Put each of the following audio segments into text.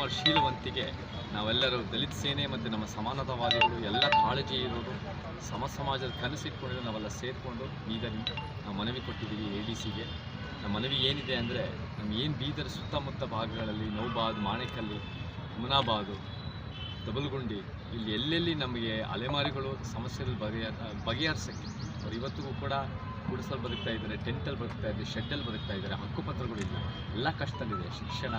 ಬೀದರ್ ದಲಿತ ಸೇನೆ ಮತ್ತು ನಮ್ಮ ಸಮಾನತಾವಾದಿಗಳು ಎಲ್ಲ ಕಾಳಜಿ ಇರೋರು, ಸಮ ಸಮಾಜದ ಕನಸಿಟ್ಕೊಂಡಿರೋ ನಾವೆಲ್ಲ ಸೇರಿಕೊಂಡು ಬೀದರಿಂದ ನಾವು ಮನವಿ ಕೊಟ್ಟಿದ್ದೀವಿ ಎ ಡಿ ಸಿಗೆ. ನಮ್ಮ ಮನವಿ ಏನಿದೆ ಅಂದರೆ ನಮ್ಗೆ ಏನು ಬೀದರ್ ಸುತ್ತಮುತ್ತ ಭಾಗಗಳಲ್ಲಿ ನೌಬಾದ್, ಮಾಣೆಕಲ್ಲಿ, ಮುನಾಬಾದು, ದಬಲ್ಗುಂಡಿ, ಇಲ್ಲಿ ಎಲ್ಲೆಲ್ಲಿ ನಮಗೆ ಅಲೆಮಾರಿಗಳು ಸಮಸ್ಯೆಗಳು ಬಗೆಹ ಬಗೆಹರಿಸೋಕ್ಕೆ ಅವ್ರು ಇವತ್ತಿಗೂ ಕೂಡ ಗುಡಿಸಲು ಬದುಕ್ತಾ ಇದ್ದಾರೆ ಟೆಂಟಲ್ಲಿ ಬದುಕ್ತಾ ಇದ್ದಾರೆ ಶೆಡ್ಡಲ್ಲಿ ಬದುಕ್ತಾ ಇದ್ದಾರೆ ಹಕ್ಕುಪತ್ರಗಳಿಲ್ಲ ಎಲ್ಲ ಕಷ್ಟದಲ್ಲಿದೆ. ಶಿಕ್ಷಣ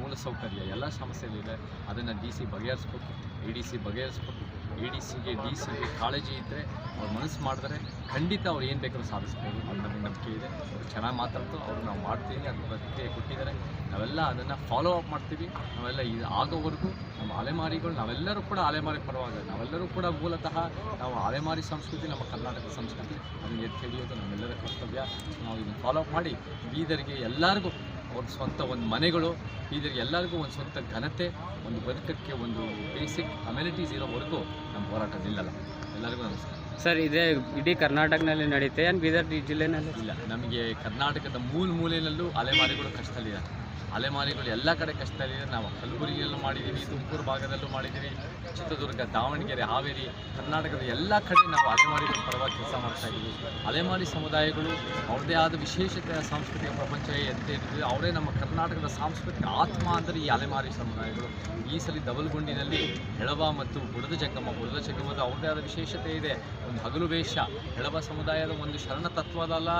ಮೂಲಸೌಕರ್ಯ ಎಲ್ಲ ಸಮಸ್ಯೆಗಳಿದೆ. ಅದನ್ನು ಡಿ ಸಿ ಬಗೆಹರಿಸ್ಬೇಕು. ಎ ಡಿ ಸಿ ಬಗೆಹರಿಸ್ಬೇಕು. ಎ ಡಿ ಸಿಗೆ ಡಿ ಸಿಗೆ ಕಾಳಜಿ ಇದ್ದರೆ ಅವ್ರು ಮನಸ್ಸು ಮಾಡಿದ್ರೆ ಖಂಡಿತ ಅವ್ರು ಏನು ಬೇಕಾದ್ರೂ ಸಾಧಿಸ್ಬೋದು ಅದು ನಮಗೆ ನಂಬಿಕೆ ಇದೆ. ಅವ್ರು ಚೆನ್ನಾಗಿ ಮಾತಾಡ್ತು, ಅವ್ರು ನಾವು ಮಾಡ್ತೀವಿ ಅದು ಪ್ರತಿಕ್ರಿಯೆ ಕೊಟ್ಟಿದ್ದಾರೆ. ನಾವೆಲ್ಲ ಅದನ್ನು ಫಾಲೋ ಅಪ್ ಮಾಡ್ತೀವಿ. ನಾವೆಲ್ಲ ಇದು ಆಗೋವರೆಗೂ ನಮ್ಮ ಅಲೆಮಾರಿಗಳು ನಾವೆಲ್ಲರೂ ಕೂಡ ಅಲೆಮಾರಿ ಪರವಾಗಿ ನಾವೆಲ್ಲರೂ ಕೂಡ ಮೂಲತಃ ನಾವು ಅಲೆಮಾರಿ ಸಂಸ್ಕೃತಿ ನಮ್ಮ ಕರ್ನಾಟಕ ಸಂಸ್ಕೃತಿ. ಅದನ್ನು ಎತ್ತಿ ಹಿಡಿಯೋದು ನಮ್ಮೆಲ್ಲರ ಕರ್ತವ್ಯ. ನಾವು ಇದನ್ನು ಫಾಲೋ ಅಪ್ ಮಾಡಿ ಬೀದರಿಗೆ ಎಲ್ಲರಿಗೂ ಅವ್ರ ಸ್ವಂತ ಒಂದು ಮನೆಗಳು ಬೀದರಿಗೆ ಎಲ್ಲರಿಗೂ ಒಂದು ಸ್ವಂತ ಘನತೆ ಒಂದು ಬದುಕಕ್ಕೆ ಒಂದು ಬೇಸಿಕ್ ಅಮ್ಯುನಿಟೀಸ್ ಇರೋವರೆಗೂ ನಮ್ಮ ಹೋರಾಟ ನಿಲ್ಲಲ್ಲ. ಎಲ್ಲರಿಗೂ ನಮಸ್ಕಾರ. ಸರ್ ಇದೇ ಇಡೀ ಕರ್ನಾಟಕನಲ್ಲಿ ನಡೀತೆ ಏನು? ಬೀದರ್ ಜಿಲ್ಲೆನಲ್ಲಿ? ಇಲ್ಲ ನಮಗೆ ಕರ್ನಾಟಕದ ಮೂಲ ಮೂಲೆಯಲ್ಲೂ ಅಲೆಮಾರಿಗಳು ಕಷ್ಟದಲ್ಲಿದ್ದಾರೆ. ಅಲೆಮಾರಿಗಳು ಎಲ್ಲ ಕಡೆ ಕಷ್ಟದಲ್ಲಿದೆ. ನಾವು ಕಲಬುರಗಿಯಲ್ಲೂ ಮಾಡಿದ್ದೀವಿ, ತುಮಕೂರು ಭಾಗದಲ್ಲೂ ಮಾಡಿದ್ದೀವಿ, ಚಿತ್ರದುರ್ಗ, ದಾವಣಗೆರೆ, ಹಾವೇರಿ, ಕರ್ನಾಟಕದ ಎಲ್ಲ ಕಡೆ ನಾವು ಅಲೆಮಾರಿಗಳ ಪರವಾಗಿ ಕೆಲಸ ಮಾಡ್ತಾ ಇದ್ದೀವಿ. ಅಲೆಮಾರಿ ಸಮುದಾಯಗಳು ಅವ್ರದೇ ಆದ ವಿಶೇಷತೆಯ ಸಾಂಸ್ಕೃತಿಕ ಪ್ರಪಂಚ ಎತ್ತ ಅವರೇ ನಮ್ಮ ಕರ್ನಾಟಕದ ಸಾಂಸ್ಕೃತಿಕ ಆತ್ಮ ಅಂದರೆ ಈ ಅಲೆಮಾರಿ ಸಮುದಾಯಗಳು. ಈ ಸಲ ದಬಲ್ಗುಂಡಿನಲ್ಲಿ ಹೆಳವ ಮತ್ತು ಬುಡದ ಜಂಗಮ ಬುಡದ ಜಂಗಮದ ಅವ್ರದೇ ಆದ ವಿಶೇಷತೆ ಇದೆ. ಒಂದು ಹಗಲು ವೇಷ ಹೆಳವ ಸಮುದಾಯದ ಒಂದು ಶರಣ ತತ್ವದಲ್ಲ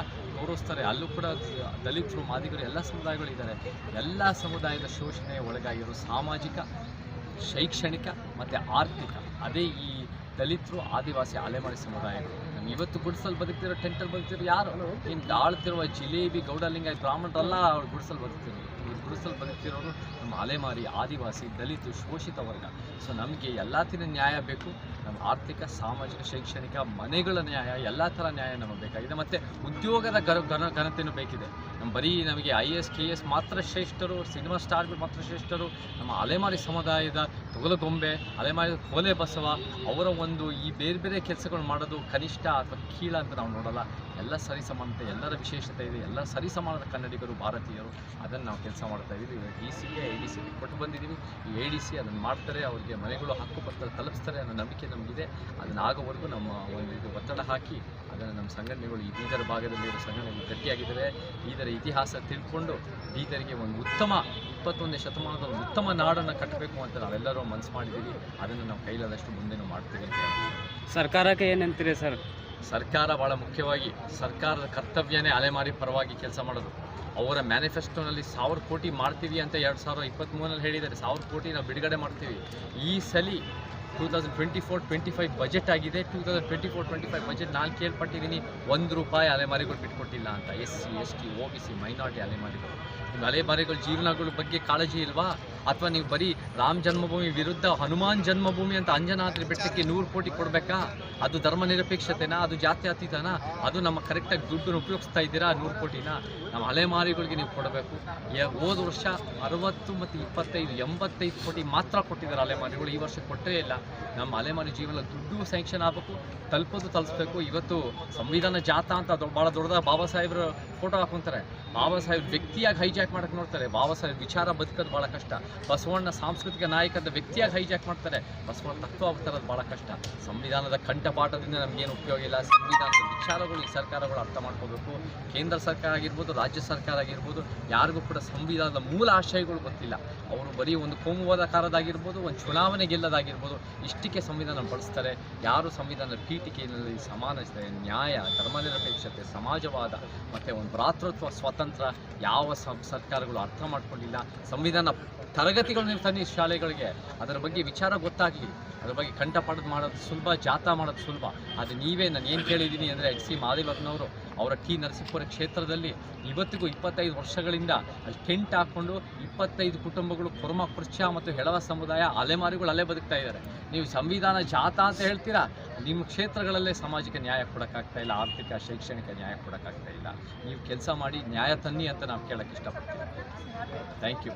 ಗೌರವಿಸ್ತಾರೆ ಅಲ್ಲೂ ಕೂಡ ದಲಿತರು ಮಾದಿಗರು ಎಲ್ಲ ಸಮುದಾಯಗಳಿದ್ದಾರೆ. ಎಲ್ಲ ಸಮುದಾಯದ ಶೋಷಣೆಯ ಒಳಗಾಗಿರೋ ಸಾಮಾಜಿಕ ಶೈಕ್ಷಣಿಕ ಮತ್ತು ಆರ್ಥಿಕ ಅದೇ ಈ ದಲಿತರು ಆದಿವಾಸಿ ಅಲೆಮಾರಿ ಸಮುದಾಯಗಳು. ಇವತ್ತು ಗುಡಿಸಲು ಬದುಕ್ತಿರೋ ಟೆಂಟಲ್ಲಿ ಬದುಕ್ತಿರೋ ಯಾರು? ಇನ್ನು ಆಳ್ತಿರುವ ಜಿಲೇಬಿ ಗೌಡಲಿಂಗ ಬ್ರಾಹ್ಮಣರಲ್ಲ ಅವ್ರು ಗುಡಿಸಲು ಬದುಕ್ತಿರೋದು ಈ ಗುಡಿಸಲು ಬದುಕ್ತಿರೋರು ನಮ್ಮ ಅಲೆಮಾರಿ ಆದಿವಾಸಿ ದಲಿತ ಶೋಷಿತ ವರ್ಗ. ಸೊ ನಮಗೆ ಎಲ್ಲ ಥರ ನ್ಯಾಯ ಬೇಕು. ನಮ್ಮ ಆರ್ಥಿಕ, ಸಾಮಾಜಿಕ, ಶೈಕ್ಷಣಿಕ ಮನೆಗಳ ನ್ಯಾಯ, ಎಲ್ಲ ಥರ ನ್ಯಾಯ ನಮಗೆ ಬೇಕಾಗಿದೆ. ಮತ್ತು ಉದ್ಯೋಗದ ಗರ ಘನ ಘನತೆಯೂ ಬೇಕಿದೆ. ನಮ್ಮ ಬರೀ ನಮಗೆ ಐ ಎಸ್ ಕೆ ಎಸ್ ಮಾತ್ರ ಶ್ರೇಷ್ಠರು ಸಿನಿಮಾ ಸ್ಟಾರ್ಗಳು ಮಾತ್ರ ಶ್ರೇಷ್ಠರು, ನಮ್ಮ ಅಲೆಮಾರಿ ಸಮುದಾಯದ ತೊಗಲಗೊಂಬೆ, ಅಲೆಮಾರಿ ಕೋಲೆ ಬಸವ, ಅವರ ಒಂದು ಈ ಬೇರೆ ಬೇರೆ ಕೆಲಸಗಳು ಮಾಡೋದು ಕನಿಷ್ಠ ಅಥವಾ ಕೀಳ ಅಂತ ನಾವು ನೋಡಲ್ಲ. ಎಲ್ಲ ಸರಿಸಮಾನತೆ ಎಲ್ಲರ ವಿಶೇಷತೆ ಇದೆ. ಎಲ್ಲ ಸರಿಸಮಾನದ ಕನ್ನಡಿಗರು, ಭಾರತೀಯರು ಅದನ್ನು ನಾವು ಕೆಲಸ ಮಾಡ್ತಾ ಇದ್ದೀವಿ. ಡಿ ಸಿ ಎ ಡಿ ಸಿಗೆ ಕೊಟ್ಟು ಬಂದಿದ್ದೀವಿ. ಈ ಎ ಡಿ ಸಿ ಅದನ್ನು ಮಾಡ್ತಾರೆ, ಅವರಿಗೆ ಮನೆಗಳು, ಹಕ್ಕುಪತ್ರ ತಲುಪಿಸ್ತಾರೆ ಅನ್ನೋ ನಂಬಿಕೆ ನಮಗಿದೆ. ಅದನ್ನು ಆಗೋವರೆಗೂ ನಮ್ಮ ಒಂದು ಇದು ಒತ್ತಡ ಹಾಕಿ ಅದನ್ನು ನಮ್ಮ ಸಂಘಟನೆಗಳು ಈ ಬೀದರ್ ಭಾಗದಲ್ಲಿರೋ ಸಂಘಟನೆಗಳು ಗಟ್ಟಿಯಾಗಿದ್ದಾರೆ. ಬೀದರ ಇತಿಹಾಸ ತಿಳ್ಕೊಂಡು ಬೀದರಿಗೆ ಒಂದು ಉತ್ತಮ ಇಪ್ಪತ್ತೊಂದನೇ ಶತಮಾನದ ಒಂದು ಉತ್ತಮ ನಾಡನ್ನು ಕಟ್ಟಬೇಕು ಅಂತ ನಾವೆಲ್ಲರೂ ಮನಸ್ಸು ಮಾಡಿದ್ದೀವಿ. ಅದನ್ನು ನಾವು ಕೈಲಾದಷ್ಟು ಮುಂದೆನೂ ಮಾಡ್ತೀವಿ ಅಂತ. ಸರ್ಕಾರಕ್ಕೆ ಏನಂತೀರಿ ಸರ್? ಸರ್ಕಾರ ಭಾಳ ಮುಖ್ಯವಾಗಿ ಸರ್ಕಾರದ ಕರ್ತವ್ಯನೇ ಅಲೆಮಾರಿ ಪರವಾಗಿ ಕೆಲಸ ಮಾಡೋದು. ಅವರ ಮ್ಯಾನಿಫೆಸ್ಟೋನಲ್ಲಿ ಸಾವಿರ ಕೋಟಿ ಮಾಡ್ತೀವಿ ಅಂತ ಎರಡು ಸಾವಿರದ ಇಪ್ಪತ್ತ್ಮೂರಲ್ಲಿ ಹೇಳಿದ್ದಾರೆ. ಸಾವಿರ ಕೋಟಿ ನಾವು ಬಿಡುಗಡೆ ಮಾಡ್ತೀವಿ. ಈ ಸಲ two thousand twenty four twenty five budget ಆಗಿದೆ. Two thousand twenty four twenty five budget ನಾನು ಕೇಳ್ಪಟ್ಟಿದ್ದೀನಿ. ಒಂದು ರೂಪಾಯಿ ಅಲೆಮಾರಿಗಳು ಬಿಟ್ಕೊಟ್ಟಿಲ್ಲ ಅಂತ. S C, S T O B C, minority ಅಲೆಮಾರಿಗಳು. ನಿಮ್ಮ ಅಲೆಮಾರಿಗಳ ಜೀವನಗಳ ಬಗ್ಗೆ ಕಾಳಜಿ ಇಲ್ವಾ? ಅಥವಾ ನೀವು ಬರೀ ರಾಮ ಜನ್ಮಭೂಮಿ ವಿರುದ್ಧ ಹನುಮಾನ್ ಜನ್ಮಭೂಮಿ ಅಂತ ಅಂಜನಾದ್ರಿ ಬೆಟ್ಟಕ್ಕೆ ನೂರು ಕೋಟಿ ಕೊಡಬೇಕಾ? ಅದು ಧರ್ಮ ನಿರಪೇಕ್ಷತೆನಾ? ಅದು ಜಾತ್ಯತೀತನಾ ಅದು ನಮ್ಮ ಕರೆಕ್ಟಾಗಿ ದುಡ್ಡನ್ನು ಉಪಯೋಗಿಸ್ತಾ ಇದ್ದೀರಾ ನೂರು ಕೋಟಿನ? ನಮ್ಮ ಅಲೆಮಾರಿಗಳಿಗೆ ನೀವು ಕೊಡಬೇಕು. ಹೋದ ವರ್ಷ ಅರವತ್ತು ಮತ್ತು ಇಪ್ಪತ್ತೈದು, ಎಂಬತ್ತೈದು ಕೋಟಿ ಮಾತ್ರ ಕೊಟ್ಟಿದ್ದಾರೆ ಅಲೆಮಾರಿಗಳು. ಈ ವರ್ಷ ಕೊಟ್ಟರೆ ಇಲ್ಲ. ನಮ್ಮ ಅಲೆಮಾರಿ ಜೀವನ ದುಡ್ಡು ಸ್ಯಾಂಕ್ಷನ್ ಆಗಬೇಕು, ತಲುಪೋದು ತಲುಪಿಸ್ಬೇಕು ಇವತ್ತು ಸಂವಿಧಾನ ಜಾಥಾ ಅಂತ ಭಾಳ ದೊಡ್ಡದಾಗಿ ಬಾಬಾ ಸಾಹೇಬ್ರ ಫೋಟೋ ಹಾಕೊಂತಾರೆ. ಬಾಬಾ ಸಾಹೇಬ್ ವ್ಯಕ್ತಿಯಾಗಿ ಹೈಜಾಕ್ ಮಾಡಕ್ಕೆ ನೋಡ್ತಾರೆ. ಬಾಬಾ ಸಾಹೇಬ್ ವಿಚಾರ ಬದುಕೋದು ಭಾಳ ಕಷ್ಟ. ಬಸವಣ್ಣ ಸಾಂಸ್ಕೃತಿಕ ನಾಯಕದ ವ್ಯಕ್ತಿಯಾಗಿ ಹೈಜಾಕ್ ಮಾಡ್ತಾರೆ. ಬಸವಣ್ಣ ತತ್ವ ತರೋದು ಭಾಳ ಕಷ್ಟ. ಸಂವಿಧಾನದ ಕಂಠಪಾಠದಿಂದ ನಮಗೇನು ಉಪಯೋಗ ಇಲ್ಲ. ಸಂವಿಧಾನದ ವಿಚಾರಗಳು ಈ ಸರ್ಕಾರಗಳು ಅರ್ಥ ಮಾಡ್ಕೋಬೇಕು. ಕೇಂದ್ರ ಸರ್ಕಾರ ಆಗಿರ್ಬೋದು, ರಾಜ್ಯ ಸರ್ಕಾರ ಆಗಿರ್ಬೋದು, ಯಾರಿಗೂ ಕೂಡ ಸಂವಿಧಾನದ ಮೂಲ ಆಶಯಗಳು ಗೊತ್ತಿಲ್ಲ. ಅವರು ಬರೀ ಒಂದು ಕೋಮುವಾದ ಕಾರದಾಗಿರ್ಬೋದು ಒಂದು ಚುನಾವಣೆ ಗೆಲ್ಲದಾಗಿರ್ಬೋದು, ಇಷ್ಟಕ್ಕೆ ಸಂವಿಧಾನ ಬಳಸ್ತಾರೆ. ಯಾರು ಸಂವಿಧಾನದ ಪೀಠಿಕೆಯಲ್ಲಿ ಸಮಾನತೆ ನ್ಯಾಯ ಧರ್ಮನಿರಪೇಕ್ಷತೆ ಸಮಾಜವಾದ ಮತ್ತು ಒಂದು ಭ್ರಾತೃತ್ವ ಸ್ವಾತಂತ್ರ್ಯ ಯಾವ ಸರ್ಕಾರಗಳು ಅರ್ಥ ಮಾಡ್ಕೊಂಡಿಲ್ಲ. ಸಂವಿಧಾನ ತರಗತಿಗಳನ್ನ ತನ್ನಿ ಶಾಲೆಗಳಿಗೆ, ಅದರ ಬಗ್ಗೆ ವಿಚಾರ ಗೊತ್ತಾಗಲಿ. ಅದ್ರ ಬಗ್ಗೆ ಕಂಠಪಾಠ ಮಾಡೋದು ಸುಲಭ, ಜಾಥಾ ಮಾಡೋದು ಸುಲಭ. ಅದು ನೀವೇ, ನಾನು ಏನು ಕೇಳಿದ್ದೀನಿ ಅಂದರೆ ಎಚ್ ಸಿ ಮಾದೇವಪ್ಪನವರು ಅವರ ಟಿ ನರಸೀಪುರ ಕ್ಷೇತ್ರದಲ್ಲಿ ಇವತ್ತಿಗೂ ಇಪ್ಪತ್ತೈದು ವರ್ಷಗಳಿಂದ ಅಲ್ಲಿ ಟೆಂಟ್ ಹಾಕ್ಕೊಂಡು ಇಪ್ಪತ್ತೈದು ಕುಟುಂಬಗಳು ಕುರ್ಮ ಕುರ್ಚ ಮತ್ತು ಹೆಳವ ಸಮುದಾಯ ಅಲೆಮಾರಿಗಳು ಅಲ್ಲೇ ಬದುಕ್ತಾ ಇದ್ದಾರೆ. ನೀವು ಸಂವಿಧಾನ ಜಾಥಾ ಅಂತ ಹೇಳ್ತೀರಾ? ನಿಮ್ಮ ಕ್ಷೇತ್ರಗಳಲ್ಲೇ ಸಾಮಾಜಿಕ ನ್ಯಾಯ ಕೊಡೋಕ್ಕಾಗ್ತಾ ಇಲ್ಲ, ಆರ್ಥಿಕ, ಶೈಕ್ಷಣಿಕ ನ್ಯಾಯ ಕೊಡೋಕ್ಕಾಗ್ತಾ ಇಲ್ಲ. ನೀವು ಕೆಲಸ ಮಾಡಿ ನ್ಯಾಯ ತನ್ನಿ ಅಂತ ನಾವು ಕೇಳೋಕ್ಕೆ ಇಷ್ಟಪಡ್ತೀವಿ. Thank you